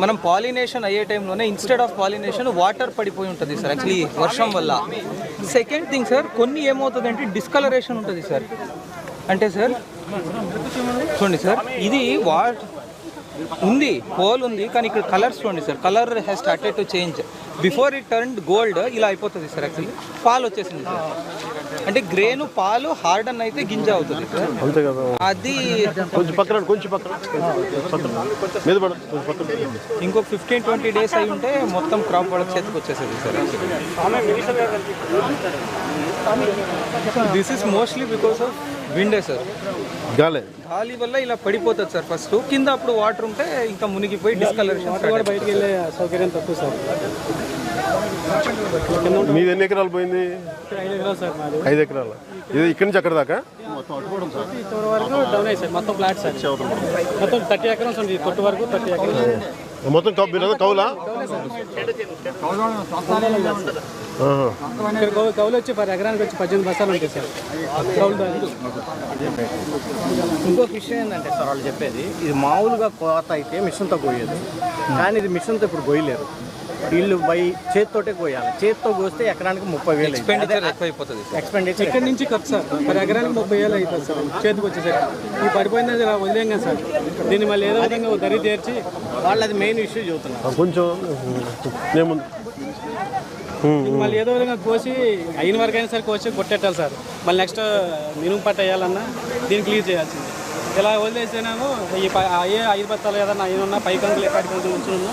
మనం పాలినేషన్ అయ్యే టైంలోనే ఇన్స్టెడ్ ఆఫ్ పాలినేషన్ వాటర్ పడిపోయి ఉంటుంది సార్ యాక్చువల్లీ వర్షం వల్ల. సెకండ్ థింగ్ సార్ కొన్ని ఏమవుతుంది అంటే డిస్కలరేషన్ ఉంటుంది సార్. అంటే సార్ చూడండి సార్ ఇది వాట్ ఉంది హోల్ ఉంది కానీ ఇక్కడ కలర్స్ చూడండి sir. Colour has started to change before it turn gold ఇలా అయిపోతుంది సార్ యాక్చువల్లీ పాలు వచ్చేసింది సార్. అంటే గ్రేను పాలు హార్డన్ అయితే గింజ అవుతుంది సార్. అంతే కదా. అది కొంచెం పక్కన కొంచెం పక్కన ఇంకో ఫిఫ్టీన్ ట్వంటీ డేస్ అయి ఉంటే మొత్తం క్రాప్ వాళ్ళకి చేతికి వచ్చేసేది sir this is mostly because of విండే sir. గాలే. గాలి వల్ల ఇలా పడిపోతుంది సార్ ఫస్ట్. కింద అప్పుడు వాటర్ ఉంటే ఇంకా మునిగిపోయి డిస్కలరేషన్ కూడా బయటికి వెళ్ళే సౌకర్యం తక్కువ సార్. మీది ఎన్ని ఎకరాలు పోయింది? ఐదు ఎకరాలు సార్ మాది. ఐదు ఎకరాలు. ఇది ఇక్కడి నుంచి అక్కడ దాకా? ఇంతవరకు వరకు డౌన్ అయ్యి సార్ మొత్తం ఫ్లాట్ సార్. మొత్తం థర్టీ ఎకరాస్ ఉంది కొట్టు వరకు థర్టీ ఎకరాస్ మొత్తం కౌలా కౌలు వచ్చి పది ఎకరానికి వచ్చి పద్దెనిమిది బస్సాలు ఉంటాయి సార్. కౌలు ఇంకొక విషయం ఏంటంటే సార్ వాళ్ళు చెప్పేది ఇది మామూలుగా కోత అయితే మిషన్తో కోయేది కానీ ఇది మిషన్తో ఇప్పుడు కోయలేరు వీళ్ళు బై చేతితోటే కోయాలి చేతితో కోస్తే ఎకరానికి ముప్పై వేలు ఎక్స్పెండిచర్ ఎక్కువైపోతుంది సార్. ఎక్స్పెండిచర్ ఇక్కడి నుంచి ఖర్చు సార్? పర్ ఎకరానికి ముప్పై వేలు అవుతుంది సార్. చేతికి వచ్చేసరికి. ఈ పడిపోయింది ఇలా వదిలేం కదా సార్. దీన్ని మళ్ళీ ఏదో విధంగా దరి తీర్చి వాళ్ళు అది మెయిన్ ఇష్యూ చెబుతున్నారు ఆ, కొంచెం మళ్ళీ ఏదో విధంగా కోసి అయిన వరకు అయినా సరే కోసి కొట్టేట్టాలి సార్. మళ్ళీ నెక్స్ట్ మినుము పట్ట వేయాలన్నా దీన్ని క్లియర్ చేయాల్సింది. ఇలా వదిలేసేనేమో ఈ అయ్యే ఐదు బత్తాలు ఏదన్నా అయిన ఉన్నా పై కంకులు ఎక్కడి కంకులు ఉంచున్నా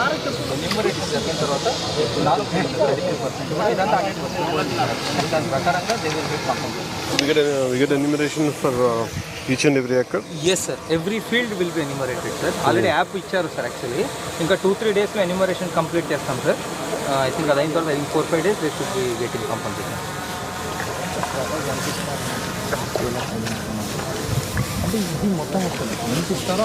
enumeration జరిగిన తర్వాత నాలుగు థర్టీ త్రీ పర్సెంట్ ఇదంతా హండ్రెడ్ పర్సెంట్ దాని ప్రకారంగా they will get compulsory and every acre yes sir every field will be enumerated sir already app ఇచ్చారు సార్ యాక్చువల్లీ ఇంకా టూ త్రీ డేస్లో ఎన్యూమరేషన్ కంప్లీట్ చేస్తాం సార్ ఐ థింక్ అది అయిన తర్వాత ఇంక four five days they should be getting compulsory అంటే ఇది మొత్తం వస్తుంది. ఎంత ఇస్తారో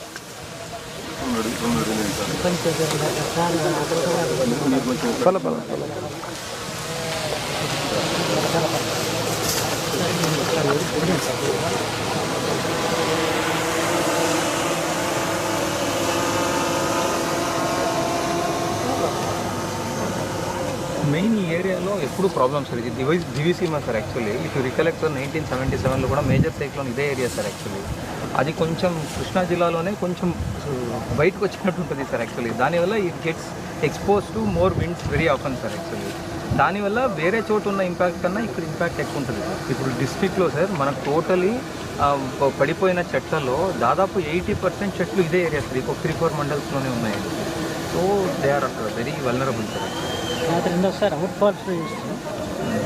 మెయిన్ ఈ ఏరియాలో ఎప్పుడు ప్రాబ్లమ్ సార్ ఇది దివై Diviseema sir actually if you recollect sir nineteen seventy సెవెన్లో కూడా మేజర్ సైక్లోన్ ఇదే ఏరియా సార్ యాక్చువల్లీ అది కొంచెం కృష్ణా జిల్లాలోనే కొంచెం బయటకు వచ్చినట్టు ఉంటుంది సార్ యాక్చువల్లీ దానివల్ల it gets expose to more winds very often sir actually దానివల్ల వేరే చోటు ఉన్న ఇంపాక్ట్ కన్నా ఇక్కడ ఇంపాక్ట్ ఎక్కువ ఉంటుంది ఇప్పుడు డిస్ట్రిక్ట్లో సార్ మనకు టోటలీ పడిపోయిన చెట్లలో దాదాపు ఎయిటీ పర్సెంట్ చెట్లు ఇదే ఏరియా సార్. ఇంకొక త్రీ ఫోర్ మండల్స్లోనే ఉన్నాయి so they are very vulnerable sir. Sir outfalls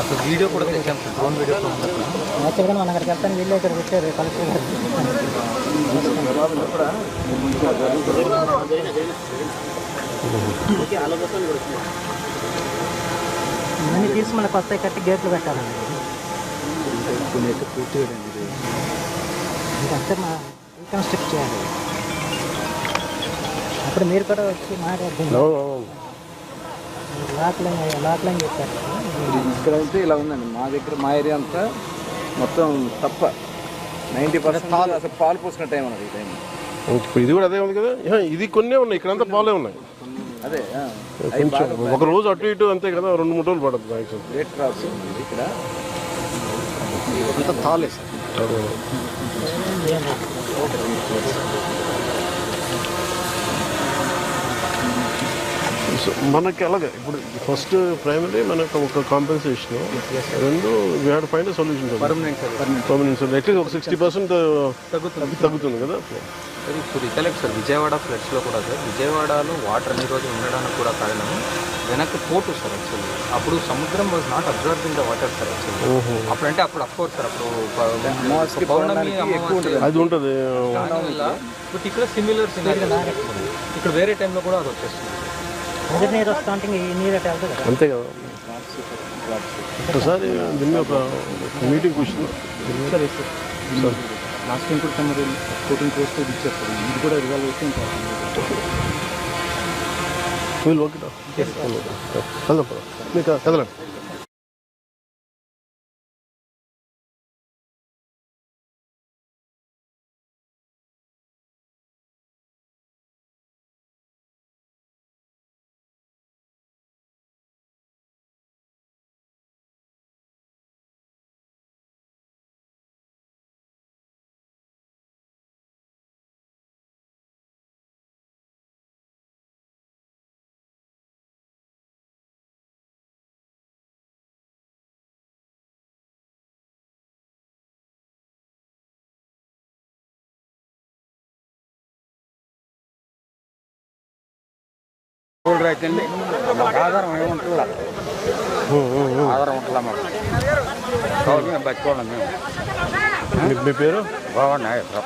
అసలు వీడియో కూడా డ్రోన్ వీడియో యాక్చువల్గా మనం అక్కడికి వెళ్తాను వీళ్ళు ఇక్కడ పెట్టారు కలెక్టర్ గారు ఇవన్నీ తీసి మళ్ళీ కొత్త కట్టి గేట్లు పెట్టాలండి ఇదంతా మా రీకన్స్ట్రక్ట్ చేయాలి. అప్పుడు మీరు కూడా వచ్చి మాట్లాడుతుంది ఇక్కడ అయితే ఇలా ఉందండి. మా దగ్గర మా ఏరియా అంతా మొత్తం తప్ప. నైంటీ పర్సెంట్ అసలు పాలు పోసుకున్న టైం అన్నది ఈ టైం ఇప్పుడు ఇది కూడా అదే ఉంది కదా? ఇది కొన్నే ఉన్నాయి. ఇక్కడంతా పాలే ఉన్నాయి. అదే కొంచెం ఒక రోజు అటు ఇటు అంతే కదా? రెండు మూడు రోజులు పడుతుంది గ్రేట్ క్రాప్స్ ఇక్కడ. అంతా తాలే సార్. సో మనకి అలాగే ఇప్పుడు ఫస్ట్ ప్రైమరీ మనకు ఒక కాంపెన్సేషన్ రెండు we had find solution permanent sir at least ఒక సిక్స్టీ పర్సెంట్ తగ్గుతుంది. కదా? సార్ ఇప్పుడు రికలెక్ట్ సార్ విజయవాడ ఫ్లడ్స్లో కూడా సార్ విజయవాడలో వాటర్ అన్ని రోజులు ఉండడానికి కూడా కారణం వెనక్కి పోటు సార్ యాక్చువల్లీ అప్పుడు సముద్రం was not observing the water sir actually అప్పుడంటే అప్పుడు అఫ్కోర్స్ సార్ అప్పుడు పౌర్ణమి అది ఉంటుంది. బట్ ఇక్కడ సిమిలర్ ఇక్కడ వేరే టైంలో కూడా అది వచ్చేస్తుంది. ఎదురు నీరు వస్తూ ఉంటే ఈ నీరు అటు వెళ్తుంది కదా. అంతే కదా. ఒకసారి దీన్ని ఒక మీటింగ్ కూర్చున్నాం లాస్ట్ టైం కూడా మరి కోటింగ్ కోస్ట్ ఇచ్చేస్తారు ఇది కూడా రిజాల్వ్ వీళ్ళు ఓకే. వెళ్దాం పద. మీకు కదలండి. రైతండి మాకు ఆధారం ఏముంటుందా ఆధారం ఉంటుందా మాకు. కాబట్టి మేము. బతుకోవడం మేము మీ- పేరు? బాగుంది నాగేశ్వరం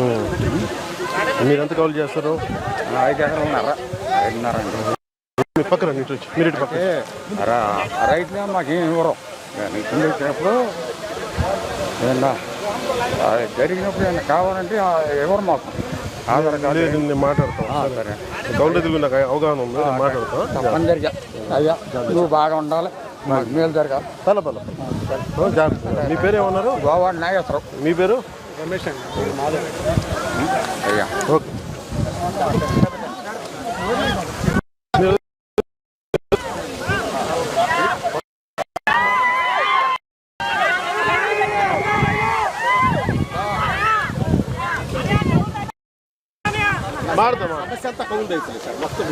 ఉమ్. మీరు ఎంత కాల్ చేస్తారు? ఐదు ఎకరాలు ఉన్నారా. ఐదున్నర అండి. మీ పక్కన మీరు ఇటు పక్కన. రా రైతులే మాకేం ఇవ్వరు. కింద వచ్చినప్పుడు జరిగినప్పుడు ఏమన్నా కావాలంటే ఇవ్వరు మాకు. ఆధార్ కార్డు నేను మాట్లాడతాను. ఆ, సరే. గౌండ తెలుగు నాకు అవగాహన ఉంది నేను మాట్లాడతాను. అయ్యా నువ్వు బాగా ఉండాలి. మేలు జరగాలి. పల పల జాగ్రత్త. మీ పేరు ఏమన్నారు? గోవా నాగేశ్వరం మీ పేరు? రమేష్ అయ్యా. ఓకే. ಮಾಡ್ದೆ ಸಮಸ್ಯೆ ಅಂತ ಕೌಲ್ದೈತಿ ಸರ್ ಮತ್ತು